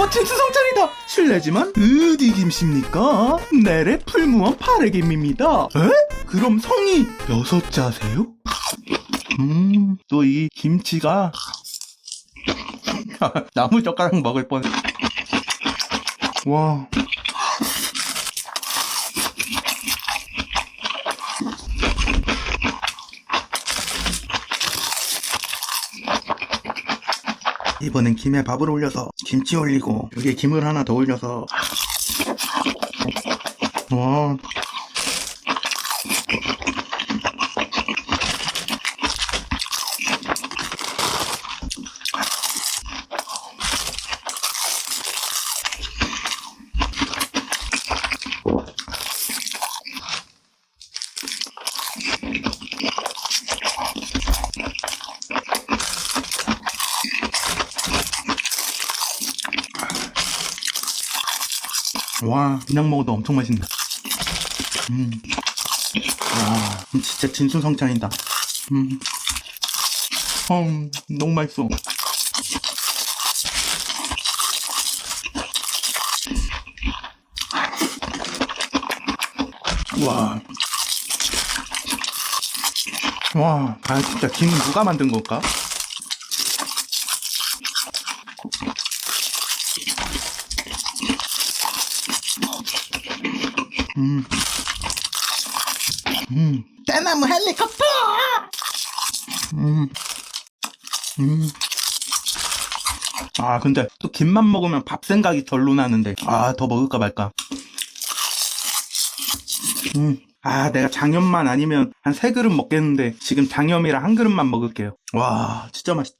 멋진 수성찬이다 실례지만 어디 김씨입니까? 내래 풀무원 파래김입니다 에? 그럼 성이 여섯 자세요? 음 또 이 김치가 나무 젓가락 먹을 뻔 와. 이번엔 김에 밥을 올려서 김치 올리고 여기에 김을 하나 더 올려서. 와 와, 그냥 먹어도 엄청 맛있네. 음. 와, 진짜 진수성찬이다. 음. 음, 너무 맛있어. 와. 와, 아, 진짜 김 누가 만든 걸까? 음. 음. 대나무 헬리콥터! 음. 음. 아, 근데 또 김만 먹으면 밥 생각이 덜로 나는데. 아, 더 먹을까 말까. 음. 아, 내가 장염만 아니면 한 세 그릇 먹겠는데 지금 장염이라 한 그릇만 먹을게요. 와, 진짜 맛있다.